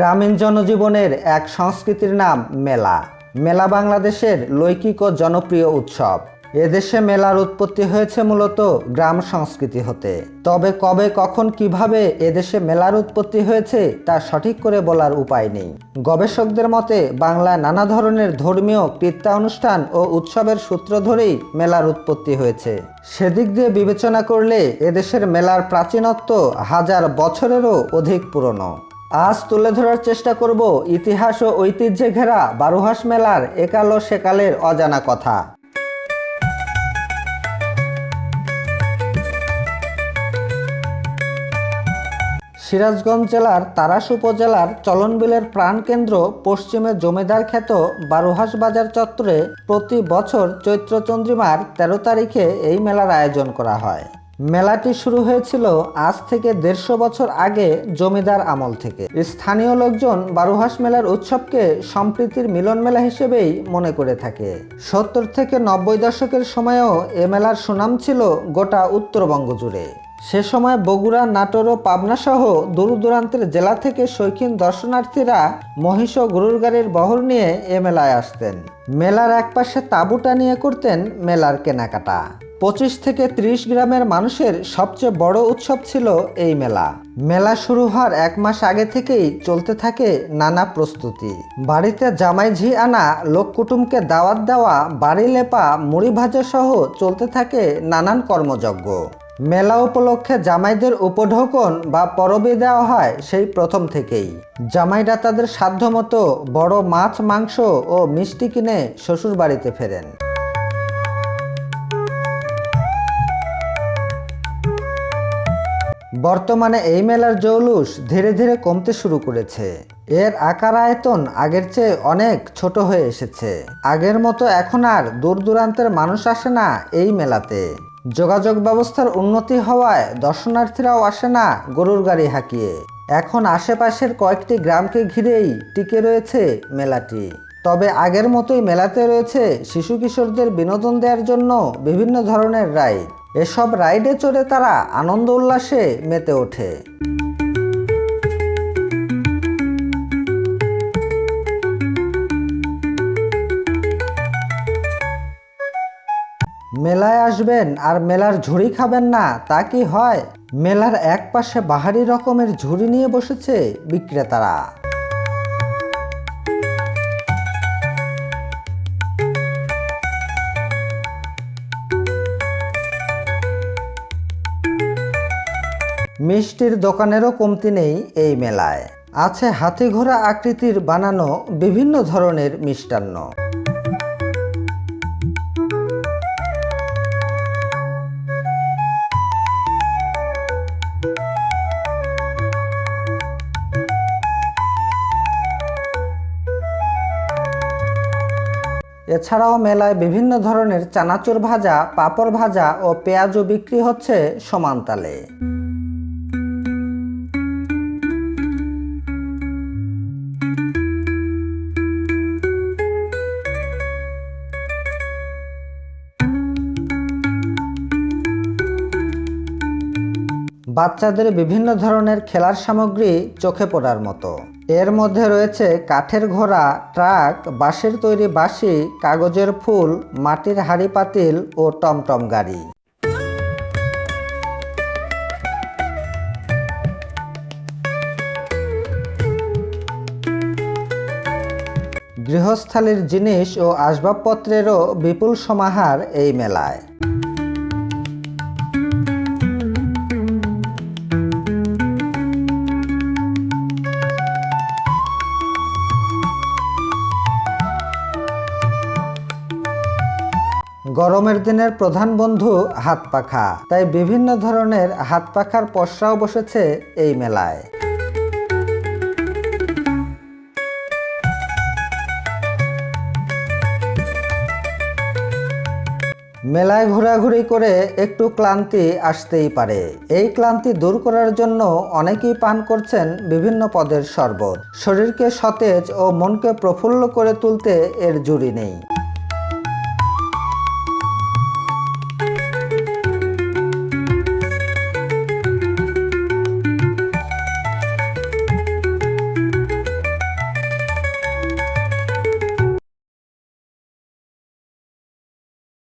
গ্রামীণ জনজীবনের এক সংস্কৃতির নাম মেলা। মেলা বাংলাদেশের লৈকিক ও জনপ্রিয় উৎসব। এদেশে মেলার উৎপত্তি হয়েছে মূলত গ্রাম সংস্কৃতি হতে। তবে কবে, কখন, কীভাবে এদেশে মেলার উৎপত্তি হয়েছে তা সঠিক করে বলার উপায় নেই। গবেষকদের মতে, বাংলায় নানা ধরনের ধর্মীয় কৃত্যানুষ্ঠান ও উৎসবের সূত্র ধরেই মেলার উৎপত্তি হয়েছে। সেদিক দিয়ে বিবেচনা করলে এদেশের মেলার প্রাচীনত্ব হাজার বছরেরও অধিক পুরনো। আজ তুলে ধরার চেষ্টা করব ইতিহাস ও ঐতিহ্যে ঘেরা বারুহাস মেলার একাল ও সেকালের অজানা কথা। সিরাজগঞ্জ জেলার তারাস উপজেলার চলনবিলের প্রাণকেন্দ্র পশ্চিমে জমিদার খ্যাত বারুহাস বাজার চত্বরে প্রতি বছর চৈত্র চন্দ্রিমার তেরো তারিখে এই মেলার আয়োজন করা হয়। মেলাটি শুরু হয়েছিল আজ থেকে দেড়শো বছর আগে জমিদার আমল থেকে। স্থানীয় লোকজন বারুহাস মেলার উৎসবকে সম্প্রীতির মিলন মেলা হিসেবেই মনে করে থাকে। সত্তর থেকে নব্বই দশকের সময়েও এ মেলার সুনাম ছিল গোটা উত্তরবঙ্গ জুড়ে। সে সময় বগুড়া, নাটোর ও পাবনা সহ দূর দূরান্তের জেলা থেকে শৌখিন দর্শনার্থীরা মহিষ ও গরুর গাড়ির বহর নিয়ে এ মেলায় আসতেন। মেলার একপাশে তাঁবুটা নিয়ে করতেন মেলার কেনাকাটা। পঁচিশ থেকে ত্রিশ গ্রামের মানুষের সবচেয়ে বড় উৎসব ছিল এই মেলা। মেলা শুরু হওয়ার এক মাস আগে থেকেই চলতে থাকে নানা প্রস্তুতি। বাড়িতে জামাই ঝি আনা, লোক কুটুমকে দাওয়াত দেওয়া, বাড়ি লেপা, মুড়ি ভাজা সহ চলতে থাকে নানান কর্মযজ্ঞ। মেলা উপলক্ষে জামাইদের উপঢৌকন বা পরবে দেওয়া হয় সেই প্রথম থেকেই। জামাইরা তাদের সাধ্যমতো বড় মাছ, মাংস ও মিষ্টি কিনে শ্বশুর বাড়িতে ফেরেন। বর্তমানে এই মেলার জৌলুস ধীরে ধীরে কমতে শুরু করেছে। এর আকার আয়তন আগের চেয়ে অনেক ছোট হয়ে এসেছে। আগের মতো এখন আর দূর দূরান্তের মানুষ আসে না এই মেলাতে। যোগাযোগ ব্যবস্থার উন্নতি হওয়ায় দর্শনার্থীরাও আসে না গরুর গাড়ি হাঁকিয়ে। এখন আশেপাশের কয়েকটি গ্রামকে ঘিরেই টিকে রয়েছে মেলাটি। তবে আগের মতোই মেলাতে রয়েছে শিশু কিশোরদের বিনোদন দেওয়ার জন্য বিভিন্ন ধরনের রাইড। এসব রাইডে চড়ে তারা আনন্দ উল্লাসে মেতে ওঠে। মেলায় আসবেন আর মেলার ঝুড়ি খাবেন না, তা কি হয়? মেলার এক পাশে বাহারি রকমের ঝুড়ি নিয়ে বসেছে বিক্রেতারা। মিষ্টির দোকানেরও কমতি নেই এই মেলায়। আছে হাতি ঘোড়া আকৃতির বানানো বিভিন্ন ধরনের মিষ্টান্ন। এছাড়াও মেলায় বিভিন্ন ধরনের চানাচুর ভাজা, পাপড় ভাজা ও পেঁয়াজও বিক্রি হচ্ছে সমানতালে বাচ্চাদের বিভিন্ন ধরনের খেলার সামগ্রী চোখে পড়ার মতো। এর মধ্যে রয়েছে কাঠের ঘোড়া, ট্রাক, বাঁশের তৈরি বাঁশি, কাগজের ফুল, মাটির হাড়ি পাতিল ও টমটম গাড়ি। গৃহস্থালির জিনিস ও আসবাবপত্রেরও বিপুল সমাহার এই মেলায়। গরমের দিনের প্রধান বন্ধু হাত পাখা। তাই বিভিন্ন ধরনের হাত পাখার পসরাও বসেছে এই মেলায়। মেলায় ঘোরাঘুরি করে একটু ক্লান্তি আসতেই পারে। এই ক্লান্তি দূর করার জন্য অনেকেই পান করছেন বিভিন্ন পদের শরবত। শরীরকে সতেজ ও মনকে প্রফুল্ল করে তুলতে এর জুড়ি নেই।